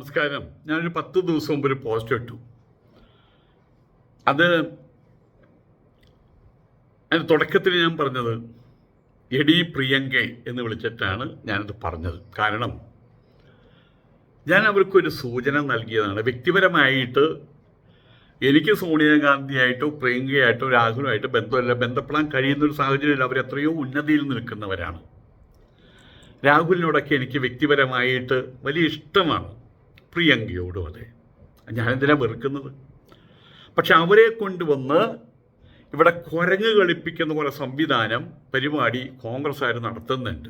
നമസ്കാരം. ഞാനൊരു പത്ത് ദിവസം മുമ്പ് ഒരു പോസ്റ്റ് ഇട്ടു. അത് അതിന് തുടക്കത്തിൽ ഞാൻ പറഞ്ഞത് എടി പ്രിയങ്ക എന്ന് വിളിച്ചിട്ടാണ് ഞാനത് പറഞ്ഞത്. കാരണം ഞാൻ അവർക്കൊരു സൂചന നൽകിയതാണ്. വ്യക്തിപരമായിട്ട് എനിക്ക് സോണിയാഗാന്ധിയായിട്ടോ പ്രിയങ്കയായിട്ടോ രാഹുലുമായിട്ടോ ബന്ധമല്ല ബന്ധപ്പെടാൻ കഴിയുന്ന ഒരു സാഹചര്യത്തിൽ അവർ എത്രയോ ഉന്നതിയിൽ നിൽക്കുന്നവരാണ്. രാഹുലിനോടൊക്കെ എനിക്ക് വ്യക്തിപരമായിട്ട് വലിയ ഇഷ്ടമാണ്. പ്രിയങ്കയോടും അതെ. ഞാനെന്തിനാ വെറുക്കുന്നത്? പക്ഷെ അവരെ കൊണ്ടുവന്ന് ഇവിടെ കുരങ്ങ് കളിപ്പിക്കുന്ന പോലെ സംവിധാനം പരിപാടി കോൺഗ്രസ്സുകാർ നടത്തുന്നുണ്ട്.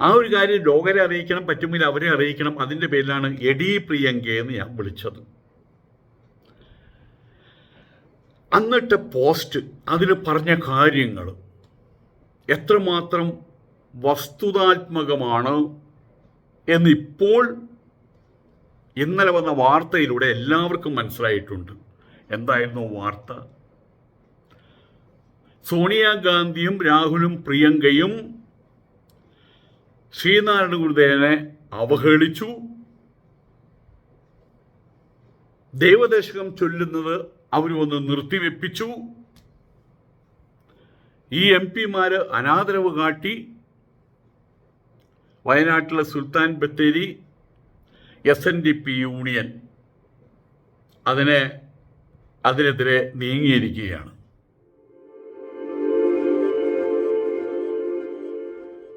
ആ ഒരു കാര്യം ലോകരെ അറിയിക്കണം പറ്റുമെങ്കിൽ അവരെ അറിയിക്കണം. അതിന്റെ പേരിലാണ് എഡി പ്രിയങ്ക എന്ന് ഞാൻ വിളിച്ചത്. അന്നിട്ട് പോസ്റ്റ് അതിൽ പറഞ്ഞ കാര്യങ്ങൾ എത്രമാത്രം വസ്തുതാത്മകമാണ് എന്നിപ്പോൾ ഇന്നലെ വന്ന വാർത്തയിലൂടെ എല്ലാവർക്കും മനസ്സിലായിട്ടുണ്ട്. എന്തായിരുന്നു വാർത്ത? സോണിയാഗാന്ധിയും രാഹുലും പ്രിയങ്കയും ശ്രീനാരായണ ഗുരുദേവനെ അവഹേളിച്ചു. ദൈവദേശകം ചൊല്ലുന്നത് അവർ ഒന്ന് നിർത്തിവെപ്പിച്ചു. ഈ എം പിമാര് അനാദരവ് കാട്ടി വയനാട്ടിലെ Sultan Bathery S N D P union അതിനെ അതിനെതിരെ നീങ്ങിയിരിക്കുകയാണ്.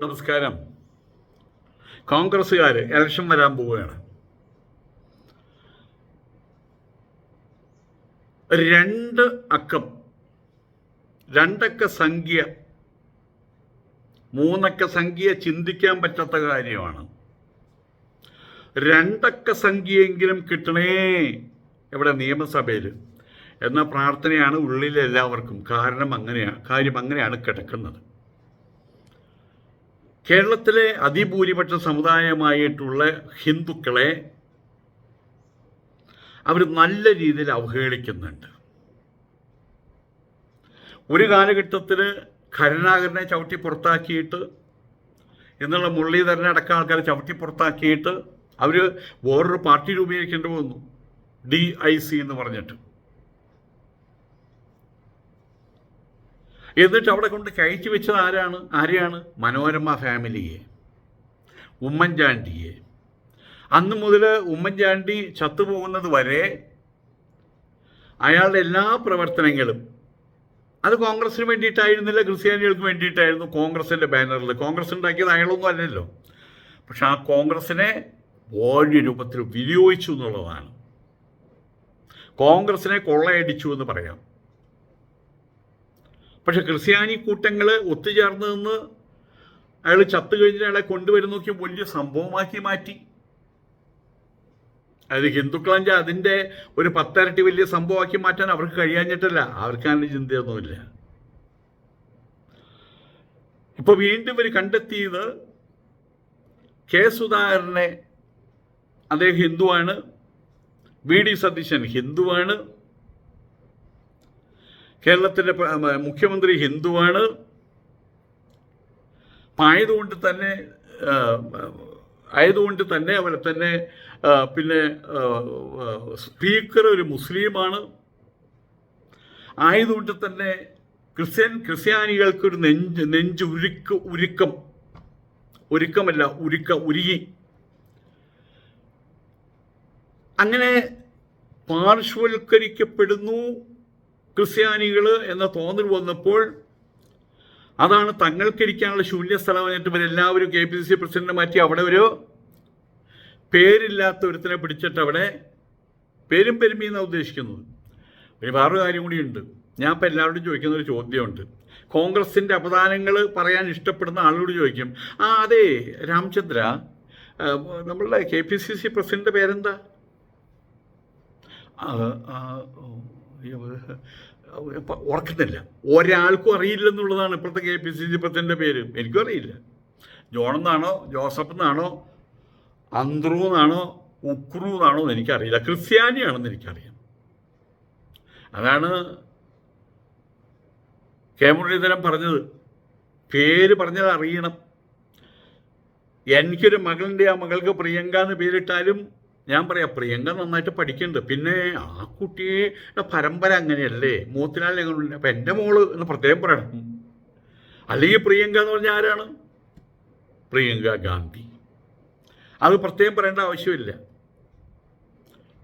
നമസ്കാരം. കോൺഗ്രസ്സുകാർ ഇലക്ഷൻ വരാൻ പോവുകയാണ്. രണ്ട് അക്കം രണ്ടക്ക സംഖ്യ മൂന്നക്ക സംഖ്യ ചിന്തിക്കാൻ പറ്റാത്ത കാര്യമാണ്. രണ്ടക്ക സംഖ്യയെങ്കിലും കിട്ടണേ. ഇവിടെ നിയമസഭയിൽ എന്ന പ്രാർത്ഥനയാണ് ഉള്ളിൽ എല്ലാവർക്കും കാരണം അങ്ങനെയാണ് കാര്യം അങ്ങനെയാണ് കിടക്കുന്നത്. കേരളത്തിലെ അതിഭൂരിപക്ഷ സമുദായമായിട്ടുള്ള ഹിന്ദുക്കളെ അവർ നല്ല രീതിയിൽ അവഹേളിക്കുന്നുണ്ട്. ഒരു കാലഘട്ടത്തിൽ കരുണാകരനെ ചവിട്ടി പുറത്താക്കിയിട്ട് എന്നുള്ള മുരളീധരനെ അടക്കം ആൾക്കാരെ ചവിട്ടി പുറത്താക്കിയിട്ട് അവർ വേറൊരു പാർട്ടി രൂപീകരിക്കേണ്ടി വന്നു. ഡി ഐ സി എന്ന് പറഞ്ഞിട്ട്. എന്നിട്ട് അവിടെ കൊണ്ട് കയറ്റി വെച്ചത് ആരാണ്? ആരെയാണ്? മനോരമ ഫാമിലിയെ. ഉമ്മൻചാണ്ടിയെ. അന്ന് മുതൽ ഉമ്മൻചാണ്ടി ചത്തുപോകുന്നത് വരെ അയാളുടെ എല്ലാ പ്രവർത്തനങ്ങളും അത് കോൺഗ്രസിന് വേണ്ടിയിട്ടായിരുന്നില്ല ക്രിസ്ത്യാനികൾക്ക് വേണ്ടിയിട്ടായിരുന്നു കോൺഗ്രസിന്റെ ബാനറിൽ കോൺഗ്രസ് ഉണ്ടാക്കിയത് അയാളൊന്നും അല്ലല്ലോ. പക്ഷെ ആ കോൺഗ്രസിനെ വലിയ രൂപത്തിൽ വിനിയോഗിച്ചു എന്നുള്ളതാണ്. കോൺഗ്രസിനെ കൊള്ളയടിച്ചു എന്ന് പറയാം. പക്ഷെ ക്രിസ്ത്യാനി കൂട്ടങ്ങൾ ഒത്തുചേർന്ന് നിന്ന് അയാൾ ചത്തു കഴിഞ്ഞ അയാളെ കൊണ്ടുവരുന്നൊക്കെ വലിയ സംഭവമാക്കി മാറ്റി. അതായത് ഹിന്ദുക്കളെങ്കിൽ അതിന്റെ ഒരു പത്തരട്ടി വലിയ സംഭവമാക്കി മാറ്റാൻ അവർക്ക് കഴിയാഞ്ഞിട്ടല്ല. അവർക്ക് അതിന്റെ ചിന്തയൊന്നുമില്ല. ഇപ്പൊ വീണ്ടും ഇവർ കണ്ടെത്തിയത് കെ സുധാകരനെ അദ്ദേഹം ഹിന്ദുവാണ്. വി ഡി സതീശൻ ഹിന്ദുവാണ്. കേരളത്തിന്റെ മുഖ്യമന്ത്രി ഹിന്ദുവാണ്. പായതുകൊണ്ട് തന്നെ ആയതുകൊണ്ട് തന്നെ അവരെ തന്നെ പിന്നെ സ്പീക്കർ ഒരു മുസ്ലിമാണ്. ആയതുകൊണ്ട് തന്നെ ക്രിസ്ത്യൻ ക്രിസ്ത്യാനികൾക്കൊരു നെഞ്ച് നെഞ്ച് ഉരുക്ക് ഉരുക്കം ഒരുക്കമല്ല ഉരുക്ക ഉരുകി. അങ്ങനെ പാർശ്വവൽക്കരിക്കപ്പെടുന്നു ക്രിസ്ത്യാനികൾ എന്ന തോന്നൽ വന്നപ്പോൾ അതാണ് തങ്ങൾക്കിരിക്കാനുള്ള ശൂന്യസ്ഥലം എന്നിട്ട് ഇവരെല്ലാവരും K P C C president മാറ്റി അവിടെ ഒരു പേരില്ലാത്ത ഒരുത്തിനെ പിടിച്ചിട്ട് അവിടെ പേരും പെരുമയെന്നാണ് ഉദ്ദേശിക്കുന്നത്? ഒരു വേറൊരു കാര്യം കൂടിയുണ്ട് ഞാൻ ഇപ്പം എല്ലാവരോടും ചോദിക്കുന്ന ഒരു ചോദ്യമുണ്ട്. കോൺഗ്രസിന്റെ അപദാനങ്ങൾ പറയാൻ ഇഷ്ടപ്പെടുന്ന ആളോട് ചോദിക്കും. ആ അതെ രാമചന്ദ്ര നമ്മളുടെ K P C C president പേരെന്താ? ഓർക്കുന്നില്ല. ഒരാൾക്കും അറിയില്ലെന്നുള്ളതാണ് ഇപ്പോഴത്തെ കെ പി സി സി പ്രസിഡന്റെ പേര്. എനിക്കും അറിയില്ല. ജോൺ എന്നാണോ ജോസഫ് എന്നാണോ അന്ത്രു എന്നാണോ ഉക്രു എന്നാണോ എന്ന് എനിക്കറിയില്ല. ക്രിസ്ത്യാനിയാണെന്ന് എനിക്കറിയാം. അതാണ് കെ മുരളീധരൻ പറഞ്ഞത്. പേര് പറഞ്ഞത് അറിയണം. എനിക്കൊരു മകളുണ്ട് ആ മകൾക്ക് പ്രിയങ്ക എന്ന് പേരിട്ടാലും ഞാൻ പറയാം പ്രിയങ്ക നന്നായിട്ട് പഠിക്കുന്നുണ്ട് പിന്നെ ആ കുട്ടിയുടെ പരമ്പര അങ്ങനെയല്ലേ? മൂത്തിനാൽ ഞങ്ങളുണ്ട് അപ്പം എന്റെ മോൾ എന്ന് പ്രത്യേകം പറയണം. അല്ലെങ്കിൽ പ്രിയങ്ക എന്ന് പറഞ്ഞാൽ ആരാണ്? പ്രിയങ്ക ഗാന്ധി. അത് പ്രത്യേകം പറയേണ്ട ആവശ്യമില്ല.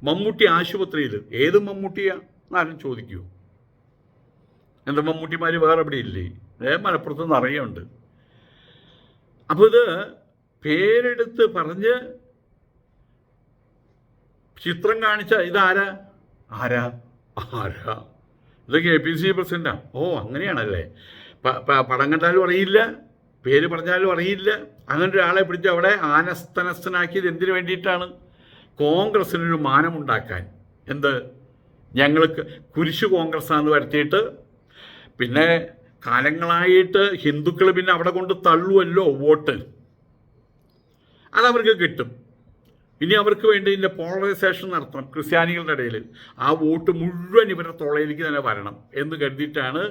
മമ്മൂട്ടി ആശുപത്രിയിൽ ഏത് മമ്മൂട്ടിയാ? ആരും ചോദിക്കൂ. എന്താ മമ്മൂട്ടിമാർ വേറെ എവിടെ ഇല്ലേ? ഏ മലപ്പുറത്ത് നിറയുണ്ട് അപ്പോൾ ഇത് പേരെടുത്ത് പറഞ്ഞ് ചിത്രം കാണിച്ച ഇതാരാ? ആരാ? ആരാ? ഇതൊക്കെ എ പി സി പ്രസിഡന്റാ. ഓ അങ്ങനെയാണല്ലേ. പടം കണ്ടാലും അറിയില്ല പേര് പറഞ്ഞാലും അറിയില്ല. അങ്ങനെ ഒരാളെ പിടിച്ച് അവിടെ ആനസ്തനസ്ഥനാക്കിയത് എന്തിനു വേണ്ടിയിട്ടാണ്? കോൺഗ്രസിനൊരു മാനമുണ്ടാക്കാൻ. എന്ത്? ഞങ്ങൾക്ക് കുരിശു കോൺഗ്രസ്സാന്ന് വരുത്തിയിട്ട് പിന്നെ കാലങ്ങളായിട്ട് ഹിന്ദുക്കൾ പിന്നെ അവിടെ കൊണ്ട് തള്ളുമല്ലോ വോട്ട്. അതവർക്ക് കിട്ടും. ഇനി അവർക്ക് വേണ്ടി ഇതിന്റെ പോളറൈസേഷൻ നടത്തണം ക്രിസ്ത്യാനികളുടെ ഇടയിൽ ആ വോട്ട് മുഴുവൻ ഇവരുടെ തൊളയിലേക്ക് തന്നെ വരണം എന്ന് കരുതിയിട്ടാണ്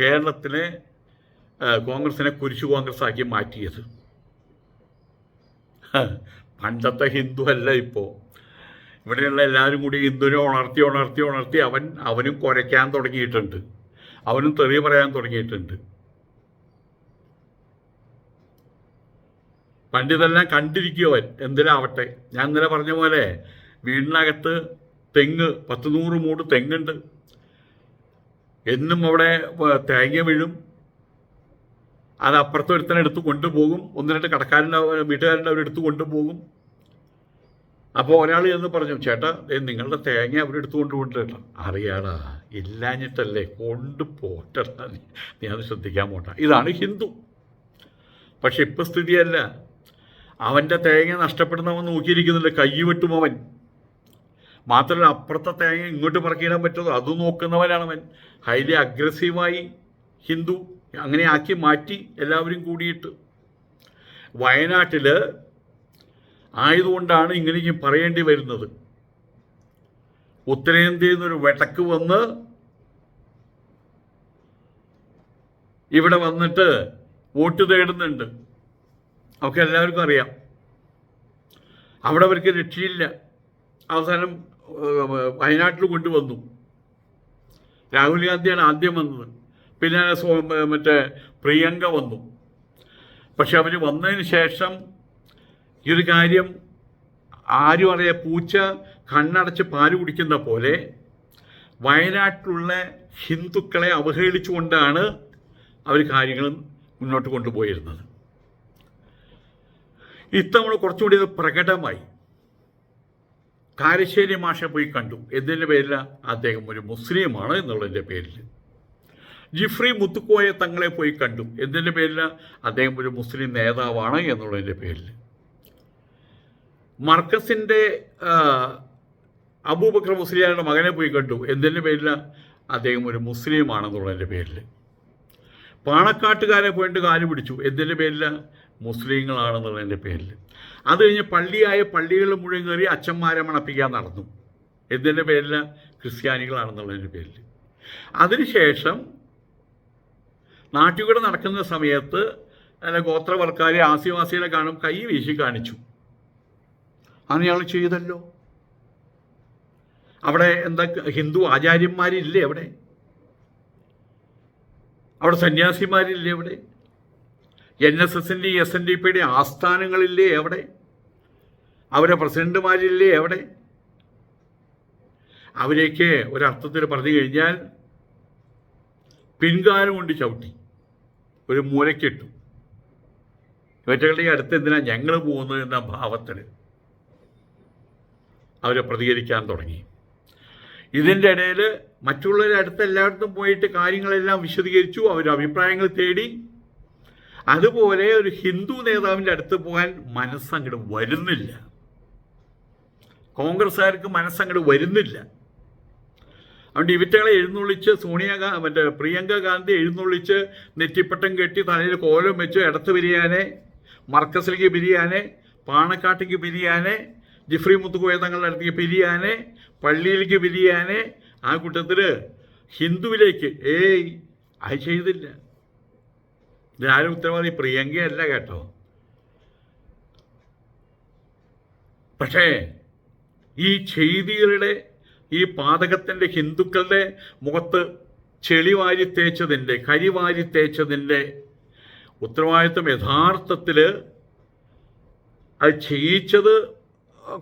കേരളത്തിലെ കോൺഗ്രസിനെ കുരിശു കോൺഗ്രസ് ആക്കി മാറ്റിയത് പണ്ടത്തെ ഹിന്ദു അല്ല ഇപ്പോൾ ഇവിടെയുള്ള എല്ലാവരും കൂടി ഹിന്ദുവിനെ ഉണർത്തി ഉണർത്തി ഉണർത്തി അവൻ അവനും കുരയ്ക്കാൻ തുടങ്ങിയിട്ടുണ്ട്. അവനും തെറി പറയാൻ തുടങ്ങിയിട്ടുണ്ട്. പണ്ടിതെല്ലാം കണ്ടിരിക്കുവൻ എന്തിനാവട്ടെ? ഞാൻ ഇന്നലെ പറഞ്ഞ പോലെ വീടിനകത്ത് തെങ്ങ് പത്ത് നൂറ് മൂട് തെങ്ങുണ്ട്. എന്നും അവിടെ തേങ്ങ വീഴും. അത് അപ്പുറത്ത് ഒരുത്തനെ എടുത്ത് കൊണ്ടുപോകും. ഒന്ന് രണ്ട് കടക്കാരന്റെ വീട്ടുകാരന്റെ അവരെടുത്ത് കൊണ്ടുപോകും. അപ്പോൾ ഒരാൾ എന്ന് പറഞ്ഞു ചേട്ടാ നിങ്ങളുടെ തേങ്ങ അവരെടുത്ത് കൊണ്ടുപോയിട്ട് അറിയാടാ ഇല്ലാഞ്ഞിട്ടല്ലേ കൊണ്ടുപോട്ടടാ നീ. അത് ശ്രദ്ധിക്കാൻ പോട്ട ഇതാണ് ഹിന്ദു. പക്ഷെ ഇപ്പം സ്ഥിതിയല്ല. അവന്റെ തേങ്ങ നഷ്ടപ്പെടുന്നവൻ നോക്കിയിരിക്കുന്നില്ല കൈ വെട്ടും അവൻ. മാത്രമല്ല അപ്പുറത്തെ തേങ്ങ ഇങ്ങോട്ട് പറക്കിയിടാൻ പറ്റുമോ? അത് നോക്കുന്നവനാണ് അവൻ. ഹൈലി അഗ്രസീവായി ഹിന്ദു അങ്ങനെ ആക്കി മാറ്റി എല്ലാവരും കൂടിയിട്ട്. വയനാട്ടിൽ ആയതുകൊണ്ടാണ് ഇങ്ങനെ പറയേണ്ടി വരുന്നത്. ഉത്തരേന്ത്യയിൽ നിന്നൊരു വെട്ടക്ക് വന്ന് ഇവിടെ വന്നിട്ട് വോട്ട് തേടുന്നുണ്ട്. അവർക്ക് എല്ലാവർക്കും അറിയാം. അവിടെ അവർക്ക് രക്ഷയില്ല. അവസാനം വയനാട്ടിൽ കൊണ്ടുവന്നു. രാഹുൽ ഗാന്ധിയാണ് ആദ്യം വന്നത്. പിന്നെ മറ്റേ പ്രിയങ്ക വന്നു. പക്ഷെ അവർ വന്നതിന് ശേഷം ഈ ഒരു കാര്യം ആരും അറിയാം പൂച്ച കണ്ണടച്ച് പാൽ കുടിക്കുന്ന പോലെ വയനാട്ടിലുള്ള ഹിന്ദുക്കളെ അവഹേളിച്ചുകൊണ്ടാണ് അവർ കാര്യങ്ങൾ മുന്നോട്ട് കൊണ്ടുപോയിരുന്നത്. ഇത്തവണ കുറച്ചുകൂടി അത് പ്രകടമായി. കാരശ്ശേരി മാഷ പോയി കണ്ടു. എന്തിന്റെ പേരിൽ അദ്ദേഹം ഒരു മുസ്ലിമാണ് എന്നുള്ളതിന്റെ പേരിൽ ജിഫ്രി മുത്തുക്കോയ തങ്ങളെ പോയി കണ്ടു. എന്തിന്റെ പേരിൽ അദ്ദേഹം ഒരു മുസ്ലിം നേതാവാണ് എന്നുള്ളതിന്റെ പേരിൽ മർക്കസിന്റെ അബൂബക്കർ മുസ്ലിയാരുടെ മകനെ പോയി കണ്ടു. എന്തിന്റെ പേരിൽ അദ്ദേഹം ഒരു മുസ്ലിമാണെന്നുള്ളതിന്റെ പേരിൽ പാണക്കാട്ടുകാരെ പോയിട്ട് കാലു പിടിച്ചു. എന്തിന്റെ പേരിൽ മുസ്ലിങ്ങളാണെന്നുള്ളതിന്റെ പേരിൽ. അത് കഴിഞ്ഞ് പള്ളിയായ പള്ളികൾ മുഴുവൻ കയറി അച്ഛന്മാരെ മണപ്പിക്കാൻ നടന്നു. എന്തിന്റെ പേരിൽ? ക്രിസ്ത്യാനികളാണെന്നുള്ളതിന്റെ പേരിൽ. അതിനുശേഷം നാട്ടുകൂടെ നടക്കുന്ന സമയത്ത് അല്ല ഗോത്രവർക്കാരെ ആസിവാസികളെ കാണും കൈ വീശി കാണിച്ചു. അന്ന് ഞങ്ങൾ ചെയ്തല്ലോ. അവിടെ എന്താ ഹിന്ദു ആചാര്യന്മാരില്ലേ അവിടെ? അവിടെ സന്യാസിമാരില്ലേ അവിടെ? എൻ എസ് എസിന്റെയും എസ് എൻ ഡി പിയുടെ ആസ്ഥാനങ്ങളില്ലേ എവിടെ? അവരെ പ്രസിഡന്റുമാരില്ലേ എവിടെ? അവരേക്ക് ഒരർത്ഥത്തിൽ പറഞ്ഞു കഴിഞ്ഞാൽ പിൻകാലം കൊണ്ട് ചവിട്ടി ഒരു മൂലക്കിട്ടു. ഇവറ്റകളുടെ അടുത്ത് എന്തിനാ ഞങ്ങൾ പോകുന്നത് എന്ന ഭാവത്തിൽ അവരെ പ്രതികരിക്കാൻ തുടങ്ങി. ഇതിന്റെ ഇടയിൽ മറ്റുള്ളവരെ അടുത്ത് എല്ലായിടത്തും പോയിട്ട് കാര്യങ്ങളെല്ലാം വിശദീകരിച്ചു അവർ അഭിപ്രായങ്ങൾ തേടി അതുപോലെ ഒരു ഹിന്ദു നേതാവിന്റെ അടുത്ത് പോകാൻ മനസ്സങ്ങട് വരുന്നില്ല. കോൺഗ്രസ്സുകാർക്ക് മനസ്സങ്ങട് വരുന്നില്ല. അതുകൊണ്ട് ഇവറ്റകളെ എഴുന്നള്ളിച്ച് സോണിയ മറ്റേ പ്രിയങ്ക ഗാന്ധി എഴുന്നള്ളിച്ച് നെറ്റിപ്പട്ടം കെട്ടി തലയിൽ കോലം വെച്ച് ഇടത്ത് പിരിയാനെ മർക്കസിലേക്ക് പിരിയാനെ പാണക്കാട്ടേക്ക് പിരിയാനെ ജിഫ്രി മുത്തുക്കോയ തങ്ങളുടെ അടുത്തേക്ക് പിരിയാനെ പള്ളിയിലേക്ക് പിരിയാനെ ആ കൂട്ടത്തിൽ ഹിന്ദുവിലേക്ക് ഏയ് അത് ചെയ്തില്ല. ഇതാരും ഉത്തരവാദി പ്രിയങ്കയല്ല കേട്ടോ. പക്ഷേ ഈ ചെയ്തികളുടെ ഈ പാതകത്തിന്റെ ഹിന്ദുക്കളുടെ മുഖത്ത് ചെളി വാരി തേച്ചതിന്റെ കരി വാരി തേച്ചതിന്റെ ഉത്തരവാദിത്വം യഥാർത്ഥത്തിൽ അത് ചെയ്യിച്ചത്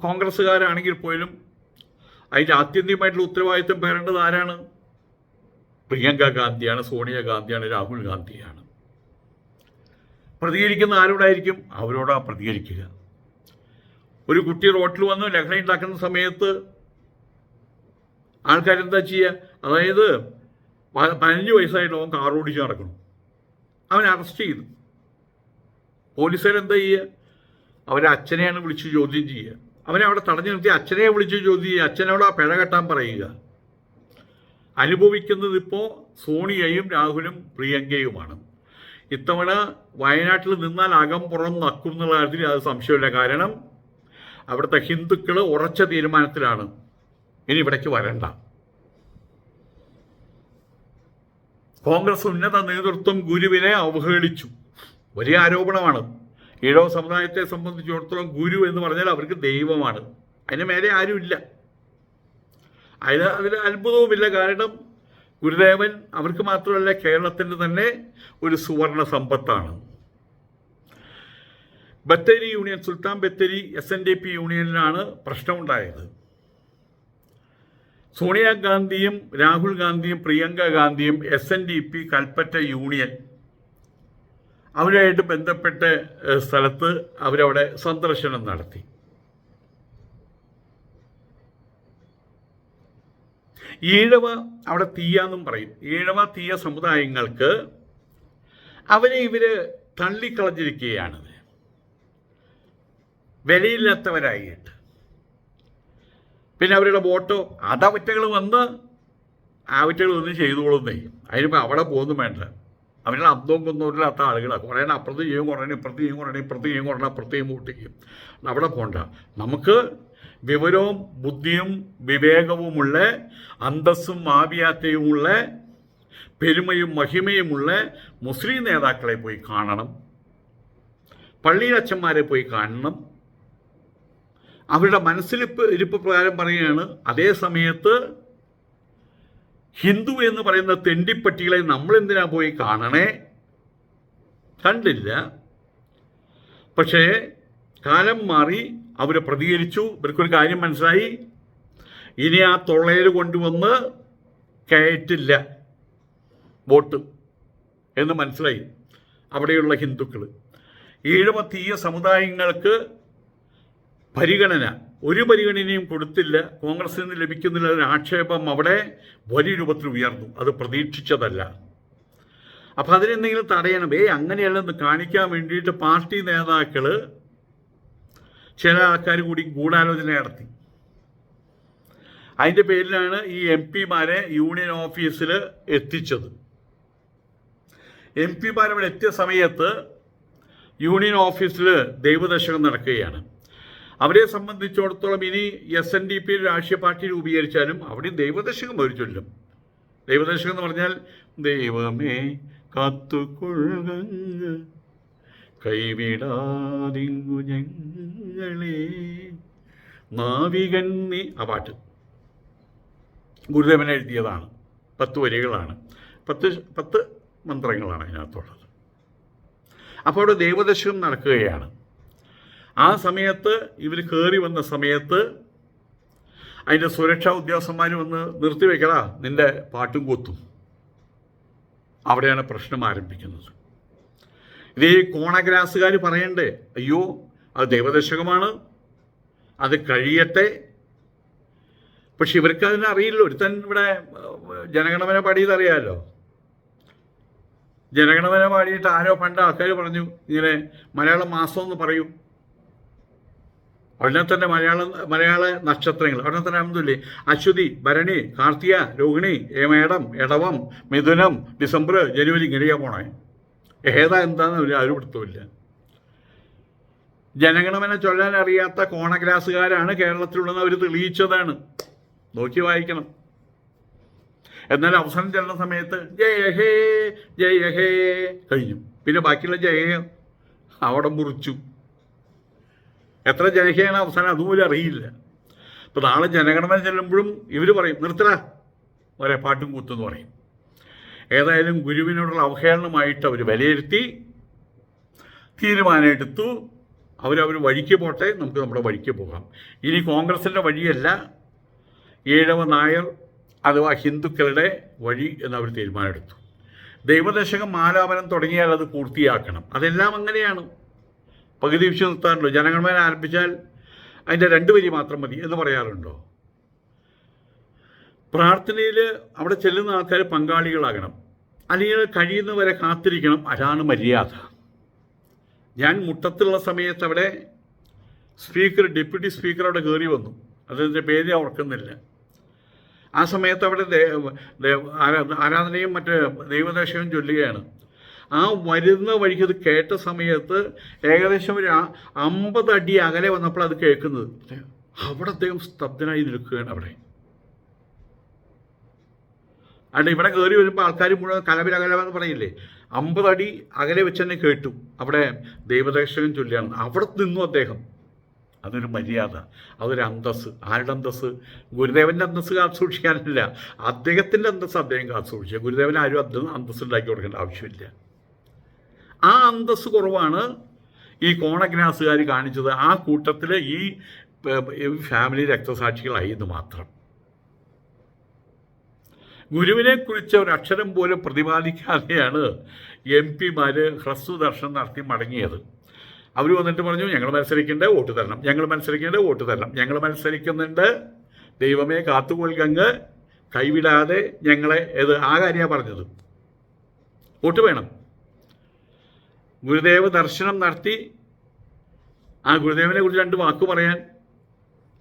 കോൺഗ്രസ്സുകാരാണെങ്കിൽ പോലും അതിന്റെ ആത്യന്തികമായിട്ടുള്ള ഉത്തരവാദിത്വം പേരേണ്ടത് ആരാണ്? പ്രിയങ്ക ഗാന്ധിയാണ് സോണിയ ഗാന്ധിയാണ് രാഹുൽ ഗാന്ധിയാണ്. പ്രതികരിക്കുന്ന ആരോടായിരിക്കും? അവരോടാ പ്രതികരിക്കുക. ഒരു കുട്ടി റോട്ടിൽ വന്ന് ലഹള ഉണ്ടാക്കുന്ന സമയത്ത് ആൾക്കാരെന്താ ചെയ്യുക? അതായത് പതിനഞ്ച് വയസ്സായിട്ട് അവൻ കാർ ഓടിച്ച് നടക്കണം. അവൻ അറസ്റ്റ് ചെയ്തു. പോലീസുകാരെന്താ ചെയ്യുക? അവരെ അച്ഛനെയാണ് വിളിച്ച് ചോദ്യം ചെയ്യുക. അവനെ അവിടെ തടഞ്ഞു നിർത്തി അച്ഛനെ വിളിച്ച് ചോദ്യം ചെയ്യുക. അച്ഛനോട് ആ പിഴ കെട്ടാൻ പറയുക. അനുഭവിക്കുന്നത് ഇപ്പോൾ സോണിയയും രാഹുലും പ്രിയങ്കയുമാണ്. ഇത്തവണ വയനാട്ടിൽ നിന്നാൽ അകം പുറം നക്കും എന്നുള്ള കാര്യത്തിൽ അത് സംശയമില്ല കാരണം അവിടുത്തെ ഹിന്ദുക്കൾ ഉറച്ച തീരുമാനത്തിലാണ്. ഇനി ഇവിടേക്ക് വരണ്ട. കോൺഗ്രസ് ഉന്നത നേതൃത്വം ഗുരുവിനെ അവഹേളിച്ചു. വലിയ ആരോപണമാണ്. ഈഴവ സമുദായത്തെ സംബന്ധിച്ചിടത്തോളം ഗുരു എന്ന് പറഞ്ഞാൽ അവർക്ക് ദൈവമാണ്. അതിന് മേലെ ആരുമില്ല. അതിന് അതിൽ അത്ഭുതവുമില്ല. കാരണം ഗുരുദേവൻ അവർക്ക് മാത്രമല്ല കേരളത്തിന്റെ തന്നെ ഒരു സുവർണ സമ്പത്താണ്. Bathery union Sultan Bathery S N D P യൂണിയനിലാണ് പ്രശ്നമുണ്ടായത്. സോണിയാഗാന്ധിയും രാഹുൽ ഗാന്ധിയും പ്രിയങ്ക ഗാന്ധിയും S N D P Kalpetta union അവരുമായിട്ട് ബന്ധപ്പെട്ട സ്ഥലത്ത് അവരവിടെ സന്ദർശനം നടത്തി. ഈഴവ അവിടെ തീയാന്നും പറയും. ഈഴവ തീയ സമുദായങ്ങൾക്ക് അവരെ ഇവർ തള്ളിക്കളഞ്ഞിരിക്കുകയാണ് വിലയില്ലാത്തവരായിട്ട്. പിന്നെ അവരുടെ വോട്ടോ അതവറ്റകൾ വന്ന് ആവറ്റകൾ ഒന്നും ചെയ്യും അതിനിപ്പോൾ അവിടെ പോകുന്നു വേണ്ട. അവരുടെ അന്തവും കൊന്നൂരില്ലാത്ത ആളുകളാണ് കുറേ അപ്പുറത്തേക്ക് അപ്പുറത്ത് ചെയ്യും കുറേ ഇപ്പുറത്തേക്ക് ഇപ്പുറത്ത് ചെയ്യും കുറേ ഇപ്പുറത്തേക്ക് ഇപ്പുറത്ത് ചെയ്യും കുറേ അപ്പുറത്തേക്ക് അപ്പുറത്ത് ചെയ്യും വോട്ട് അവിടെ പോകണ്ട നമുക്ക് വിവരവും ബുദ്ധിയും വിവേകവുമുള്ള അന്തസ്സും മാവിയാത്തയുമുള്ള പെരുമയും മഹിമയുമുള്ള മുസ്ലിം നേതാക്കളെ പോയി കാണണം. പള്ളിയിലച്ചന്മാരെ പോയി കാണണം. അവരുടെ മനസ്സിലിപ്പ് ഇരിപ്പ് പ്രകാരം പറയുകയാണ് അതേ സമയത്ത് ഹിന്ദു എന്ന് പറയുന്ന തെണ്ടിപ്പട്ടികളെ നമ്മൾ എന്തിനാ പോയി കാണണേ? കണ്ടില്ല. പക്ഷേ കാലം മാറി അവർ പ്രതികരിച്ചു. ഇവർക്കൊരു കാര്യം മനസ്സിലായി? ഇനി ആ തൊള്ളയിൽ കൊണ്ടുവന്ന് കയറ്റില്ല വോട്ട് എന്ന് മനസ്സിലായി. അവിടെയുള്ള ഹിന്ദുക്കൾ ഈഴമത്തീയ സമുദായങ്ങൾക്ക് പരിഗണന. ഒരു പരിഗണനയും കൊടുത്തില്ല. കോൺഗ്രസിൽ നിന്ന് ലഭിക്കുന്നില്ല ആക്ഷേപം അവിടെ വലിയ രൂപത്തിൽ ഉയർന്നു. അത് പ്രതീക്ഷിച്ചതല്ല. അപ്പം അതിനെന്തെങ്കിലും തടയണം. ഏ അങ്ങനെയല്ലെന്ന് കാണിക്കാൻ വേണ്ടിയിട്ട് പാർട്ടി നേതാക്കൾ ചില ആൾക്കാർ കൂടി ഗൂഢാലോചന നടത്തി. അതിന്റെ പേരിലാണ് ഈ എം പിമാരെ യൂണിയൻ ഓഫീസിൽ എത്തിച്ചത്. എം പിമാർ അവിടെ എത്തിയ സമയത്ത് യൂണിയൻ ഓഫീസിൽ ദൈവദർശനം നടക്കുകയാണ്. അവരെ സംബന്ധിച്ചിടത്തോളം ഇനി എസ് എൻ ഡി പി രാഷ്ട്രീയ പാർട്ടി രൂപീകരിച്ചാലും അവിടെയും ദൈവദർശകം ഒരു ചൊല്ലും. ദൈവദർശകം എന്ന് പറഞ്ഞാൽ ദൈവമേ കാത്തുകൊള്ളുക കൈവിടാതിങ്ങു ഞങ്ങളെ. നാവികൻ നീ ആ പാട്ട്. ഗുരുദേവൻ എഴുതിയതാണ്. പത്ത് വരികളാണ്. പത്ത് പത്ത് മന്ത്രങ്ങളാണ് അതിനകത്തുള്ളത്. അപ്പോൾ അവിടെ ദേവദശം നടക്കുകയാണ്. ആ സമയത്ത് ഇവർ കയറി വന്ന സമയത്ത് അതിന്റെ സുരക്ഷാ ഉദ്യോഗസ്ഥന്മാർ വന്ന് നിർത്തിവെക്കടാ നിന്റെ പാട്ടും കൊത്തും. അവിടെയാണ് പ്രശ്നം ആരംഭിക്കുന്നത്. ഇതേ കോണഗ്രാസുകാർ പറയണ്ടേ അയ്യോ അത് ദൈവദശകമാണ് അത് കഴിയട്ടെ. പക്ഷെ ഇവർക്ക് അതിനെ അറിയില്ല ഒരുത്തൻ ഇവിടെ ജനഗണമന പാടിയത് അറിയാമല്ലോ ജനഗണമന പാടിയിട്ട് ആരോ പണ്ട് ആൾക്കാർ പറഞ്ഞു ഇങ്ങനെ മലയാളം മാസം എന്ന് പറയും. ഉടനെ തന്നെ മലയാളം മലയാള നക്ഷത്രങ്ങൾ. ഉടനെ തന്നെ അതൊന്നുമില്ലേ അശ്വതി ഭരണി കാർത്തിക രോഹിണി ഏമേടം എടവം മിഥുനം ഡിസംബർ ജനുവരി ഇങ്ങനെയാണ് പോണേ. ഏതാ എന്താന്ന് ഒരു ആരും പിടുത്തമില്ല ജനഗണമന ചൊല്ലാൻ അറിയാത്ത കോണഗ്രാസുകാരാണ് കേരളത്തിലുള്ളതെന്ന് അവർ തെളിയിച്ചതാണ്. നോക്കി വായിക്കണം. എന്നാൽ അവസാനം ചെല്ലുന്ന സമയത്ത് ജയ ഹേ ജയ ഹേ കഴിഞ്ഞു. പിന്നെ ബാക്കിയുള്ള ജയ അവിടെ മുറിച്ചു. എത്ര ജനഹയാണ് അവസാനം അതുപോലും അറിയില്ല. ഇപ്പം നാളെ ജനഗണമന ചെല്ലുമ്പോഴും ഇവർ പറയും നിർത്തല ഒരേ പാട്ടും കൂത്തെന്ന് പറയും. ഏതായാലും ഗുരുവിനോടുള്ള അവഹേളനമായിട്ട് അവർ വിലയിരുത്തി തീരുമാനമെടുത്തു. അവരവർ വഴിക്ക് പോട്ടെ നമുക്ക് നമ്മുടെ വഴിക്ക് പോകാം. ഇനി കോൺഗ്രസിന്റെ വഴിയല്ല ഈഴവ നായർ അഥവാ ഹിന്ദുക്കളുടെ വഴി എന്നവർ തീരുമാനമെടുത്തു. ദൈവദശകം ആലാപനം തുടങ്ങിയാൽ അത് പൂർത്തിയാക്കണം. അതെല്ലാം അങ്ങനെയാണ്. പകുതി വിഷു നിർത്താറുണ്ടോ. ജനഗണമന ആരംഭിച്ചാൽ അതിന്റെ രണ്ട് വരി മാത്രം മതി എന്ന് പറയാറുണ്ടോ? പ്രാർത്ഥനയിൽ അവിടെ ചെല്ലുന്ന ആൾക്കാർ പങ്കാളികളാകണം. അല്ലെങ്കിൽ കഴിയുന്നവരെ കാത്തിരിക്കണം. അതാണ് മര്യാദ. ഞാൻ മുട്ടത്തുള്ള സമയത്ത് അവിടെ സ്പീക്കർ ഡെപ്യൂട്ടി സ്പീക്കർ അവിടെ കയറി വന്നു. അതിന്റെ പേര് ഓർക്കുന്നില്ല. ആ സമയത്ത് അവിടെ ആരാധനയും മറ്റ് ദൈവദേശവും ചൊല്ലുകയാണ്. ആ വരുന്ന വഴിക്ക് അത് കേട്ട സമയത്ത് ഏകദേശം ഒരു അമ്പത് അടി അകലെ വന്നപ്പോൾ അത് കേൾക്കുന്നത്. അവിടെ അദ്ദേഹം സ്തബ്ധനായി നിൽക്കുകയാണ് അവിടെ. അല്ല ഇവിടെ കയറി വരുമ്പോൾ ആൾക്കാർ മുഴുവൻ കലവില എന്ന് പറയില്ലേ? അമ്പത് അടി അകലെ വെച്ച് തന്നെ കേട്ടു. അവിടെ ദൈവദർശനം ചൊല്ലിയാണ് അവിടെ നിന്നു അദ്ദേഹം. അതൊരു മര്യാദ അതൊരു അന്തസ് ആരുടെ അന്തസ് ഗുരുദേവന്റെ അന്തസ് കാത്തു സൂക്ഷിക്കാനില്ല അദ്ദേഹത്തിന്റെ അന്തസ് അദ്ദേഹം കാത്തു ഗുരുദേവൻ ആരും അദ്ദേഹം അന്തസ് ഉണ്ടാക്കി കൊടുക്കേണ്ട ആവശ്യമില്ല. ആ അന്തസ് കുറവാണ് ഈ കോണഗ്രാസുകാർ കാണിച്ചത്. ആ കൂട്ടത്തിൽ ഈ ഫാമിലി രക്തസാക്ഷികളായി എന്ന് മാത്രം. ഗുരുവിനെ കുറിച്ച് ഒരു അക്ഷരം പോലും പ്രതിപാദിക്കാതെയാണ് എം പിമാർ ഹ്രസ്വ ദർശനം നടത്തി മടങ്ങിയത്. അവർ വന്നിട്ട് പറഞ്ഞു ഞങ്ങൾ മത്സരിക്കേണ്ട വോട്ട് തരണം. ഞങ്ങൾ മത്സരിക്കേണ്ട വോട്ട് തരണം. ഞങ്ങൾ മത്സരിക്കുന്നുണ്ട്. ദൈവമേ കാത്തുകൊൽക്കങ്ങ് കൈവിടാതെ ഞങ്ങളെ ഇത് ആ കാര്യമാണ് പറഞ്ഞത്. വോട്ട് വേണം. ഗുരുദേവ ദർശനം നടത്തി. ആ ഗുരുദേവനെ കുറിച്ച് രണ്ട് വാക്ക് പറയാൻ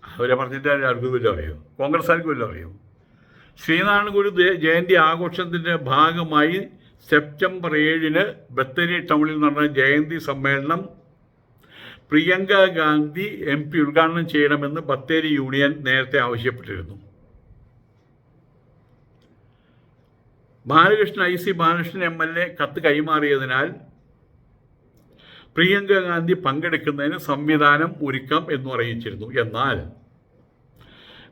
അവരെ പറഞ്ഞിട്ട് ആർക്കും വല്ലതും അറിയോ? കോൺഗ്രസ്സുകാർക്ക് വല്ലതും അറിയോ? ശ്രീനാരായണ ഗുരു ജയന്തി ആഘോഷത്തിന്റെ ഭാഗമായി സെപ്റ്റംബർ ഏഴിന് ബത്തേരി ടൗണിൽ നടന്ന ജയന്തി സമ്മേളനം പ്രിയങ്ക ഗാന്ധി എം പി ഉദ്ഘാടനം ചെയ്യണമെന്ന് ബത്തേരി യൂണിയൻ നേരത്തെ ആവശ്യപ്പെട്ടിരുന്നു. Balakrishnan I C Balakrishnan M L A കത്ത് കൈമാറിയതിനാൽ പ്രിയങ്ക ഗാന്ധി പങ്കെടുക്കുന്നതിന് സംവിധാനം ഒരുക്കാം എന്നും അറിയിച്ചിരുന്നു. എന്നാൽ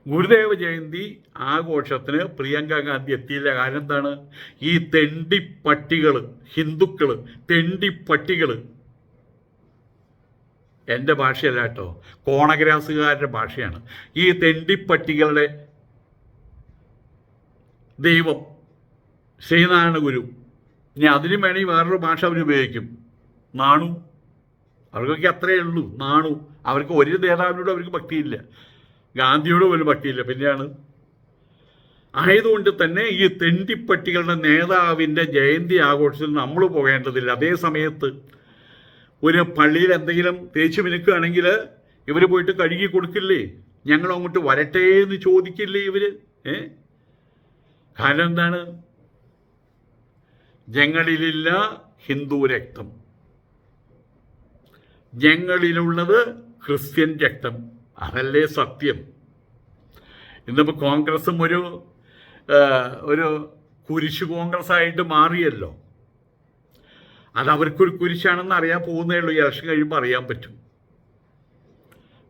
ഗുരുദേവ ജയന്തി ആഘോഷത്തിന് പ്രിയങ്ക ഗാന്ധി എത്തിയില്ല. കാരണം എന്താണ്? ഈ തെണ്ടി പട്ടികൾ ഹിന്ദുക്കൾ തെണ്ടി പട്ടികൾ എന്റെ ഭാഷയല്ല കേട്ടോ. കോണഗ്രാസുകാരുടെ ഭാഷയാണ്. ഈ തെണ്ടിപ്പട്ടികളുടെ ദൈവം ശ്രീനാരായണ ഗുരു ഇനി അതിനും വേണമെങ്കിൽ വേറൊരു ഭാഷ അവരുപയോഗിക്കും നാണു. അവർക്കൊക്കെ അത്രയേ ഉള്ളൂ. നാണു. അവർക്ക് ഒരു നേതാവിനോട് അവർക്ക് ഭക്തിയില്ല. ഗാന്ധിയോട് പോലും ഭക്തിയില്ല പിന്നെയാണ്? ആയതുകൊണ്ട് തന്നെ ഈ തെണ്ടിപ്പട്ടികളുടെ നേതാവിന്റെ ജയന്തി ആഘോഷത്തിൽ നമ്മൾ പോകേണ്ടതില്ല. അതേ സമയത്ത് ഒരു പള്ളിയിൽ എന്തെങ്കിലും തേച്ചു മിനുക്കുകയാണെങ്കിൽ ഇവർ പോയിട്ട് കഴുകി കൊടുക്കില്ലേ? ഞങ്ങൾ അങ്ങോട്ട് വരട്ടെ എന്ന് ചോദിക്കില്ലേ ഇവർ? ഏ? കാരണം എന്താണ്? ഞങ്ങളിലില്ല ഹിന്ദു രക്തം. ഞങ്ങളിലുള്ളത് ക്രിസ്ത്യൻ രക്തം. അതല്ലേ സത്യം? ഇന്നിപ്പോൾ കോൺഗ്രസും ഒരു ഒരു കുരിശ് കോൺഗ്രസ് ആയിട്ട് മാറിയല്ലോ. അത് അവർക്കൊരു കുരിശാണെന്ന് അറിയാൻ പോകുന്നേ ഉള്ളൂ. ഇലക്ഷൻ കഴിയുമ്പോൾ അറിയാൻ പറ്റും.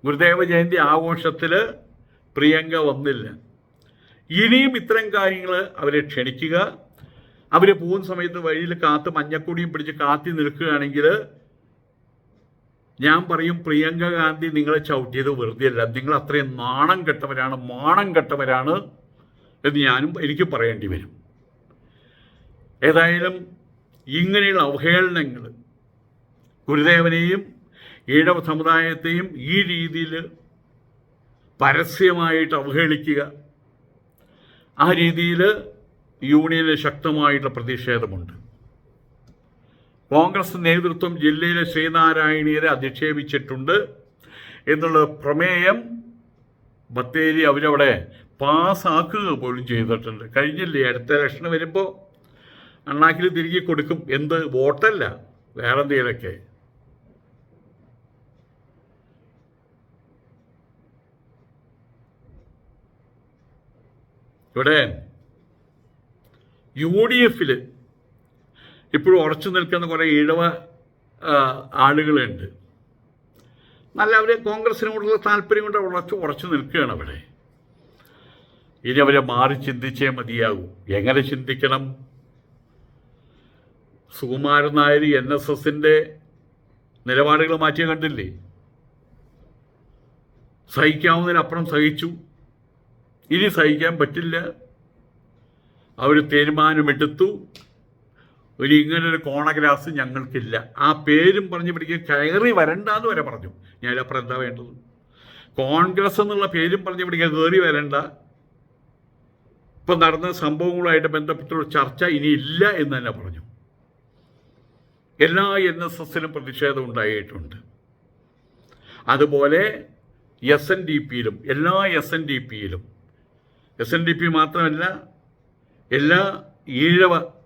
ഗുരുദേവ ജയന്തി ആഘോഷത്തിൽ പ്രിയങ്ക വന്നില്ല. ഇനിയും ഇത്തരം കാര്യങ്ങൾ അവരെ ക്ഷണിക്കുക. അവർ പോകുന്ന സമയത്ത് വഴിയിൽ കാത്ത് മഞ്ഞക്കൊടിയും പിടിച്ച് കാത്തി നിൽക്കുകയാണെങ്കിൽ ഞാൻ പറയും പ്രിയങ്ക ഗാന്ധി നിങ്ങളെ ചവിട്ടിയത് വെറുതെ അല്ല. നിങ്ങൾ അത്രയും നാണം കെട്ടവരാണ് മാണം കെട്ടവരാണ് എന്ന് ഞാനും എനിക്ക് പറയേണ്ടി വരും. ഏതായാലും ഇങ്ങനെയുള്ള അവഹേളനങ്ങൾ ഗുരുദേവനെയും ഈഴവ സമുദായത്തെയും ഈ രീതിയിൽ പരസ്യമായിട്ട് അവഹേളിക്കുക ആ രീതിയിൽ യൂണിയനിൽ ശക്തമായിട്ടുള്ള പ്രതിഷേധമുണ്ട്. കോൺഗ്രസ് നേതൃത്വം ജില്ലയിലെ ശ്രീനാരായണീയരെ അധിക്ഷേപിച്ചിട്ടുണ്ട് എന്നുള്ള പ്രമേയം ബത്തേരി അവരവിടെ പാസ്സാക്കുക പോലും ചെയ്തിട്ടുണ്ട്. കഴിഞ്ഞില്ലേ? അടുത്ത ഇലക്ഷൻ വരുമ്പോൾ അണ്ണാക്കിൽ തിരികെ കൊടുക്കും. എന്ത്? വോട്ടല്ല. വേറെ എന്തെങ്കിലുമൊക്കെ ഇവിടെ യു ഡി എഫിൽ ഇപ്പോഴും ഉറച്ചു നിൽക്കുന്ന കുറേ ഇഴവ ആളുകളുണ്ട്. നല്ല അവർ കോൺഗ്രസിനോടുള്ള താല്പര്യം കൊണ്ട് ഉറച്ചു ഉറച്ചു നിൽക്കുകയാണ് അവിടെ. ഇനി അവരെ മാറി ചിന്തിച്ചേ മതിയാകൂ. എങ്ങനെ ചിന്തിക്കണം? സുകുമാരൻ നായർ എൻ എസ് എസിന്റെ നിലപാടുകൾ മാറ്റിയ കണ്ടില്ലേ? സഹിക്കാവുന്നതിനപ്പുറം സഹിച്ചു. ഇനി സഹിക്കാൻ പറ്റില്ല. അവർ തീരുമാനമെടുത്തു. ഒരു ഇങ്ങനൊരു കോണഗ്രാസ് ഞങ്ങൾക്കില്ല. ആ പേരും പറഞ്ഞ് പിടിക്കാൻ കയറി വരണ്ടെന്ന് വരെ പറഞ്ഞു. ഞാൻ അപ്പുറം എന്താ വേണ്ടത്? കോൺഗ്രസ് എന്നുള്ള പേരും പറഞ്ഞ് പിടിക്കാൻ കയറി വരണ്ട. ഇപ്പം നടന്ന സംഭവങ്ങളുമായിട്ട് ബന്ധപ്പെട്ടുള്ള ചർച്ച ഇനി ഇല്ല എന്ന് തന്നെ പറഞ്ഞു. എല്ലാ എൻ എസ് എസിലും പ്രതിഷേധം ഉണ്ടായിട്ടുണ്ട്. അതുപോലെ എസ് എൻ ഡി പിയിലും എല്ലാ എസ് എൻ ഡി പിയിലും എസ് എൻ ഡി പി മാത്രമല്ല എല്ലാ ഈഴവ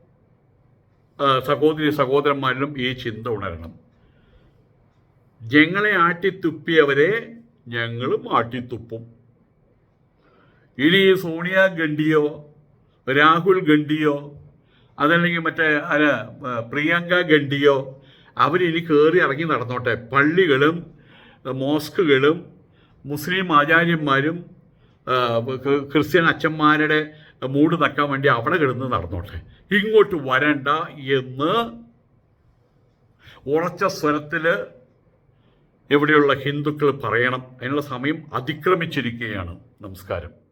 സഹോദരി സഹോദരന്മാരിലും ഈ ചിന്ത ഉണരണം. ഞങ്ങളെ ആട്ടിത്തുപ്പിയവരെ ഞങ്ങളും ആട്ടിത്തുപ്പും. ഇനി സോണിയ ഗണ്ഡിയോ രാഹുൽ ഗണ്ഡിയോ അതല്ലെങ്കിൽ മറ്റേ അല്ല പ്രിയങ്ക ഗണ്ഡിയോ അവരിനി കയറി ഇറങ്ങി നടന്നോട്ടെ. പള്ളികളും മോസ്കുകളും മുസ്ലിം ആചാര്യന്മാരും ക്രിസ്ത്യൻ അച്ഛന്മാരുടെ മൂട് നക്കാൻ വേണ്ടി അവിടെ കിടന്ന് നടന്നോട്ടെ. ഇങ്ങോട്ട് വരണ്ട എന്ന് ഉറച്ച സ്വരത്തിൽ എവിടെയുള്ള ഹിന്ദുക്കൾ പറയണം. അതിനുള്ള സമയം അതിക്രമിച്ചിരിക്കുകയാണ്. നമസ്കാരം.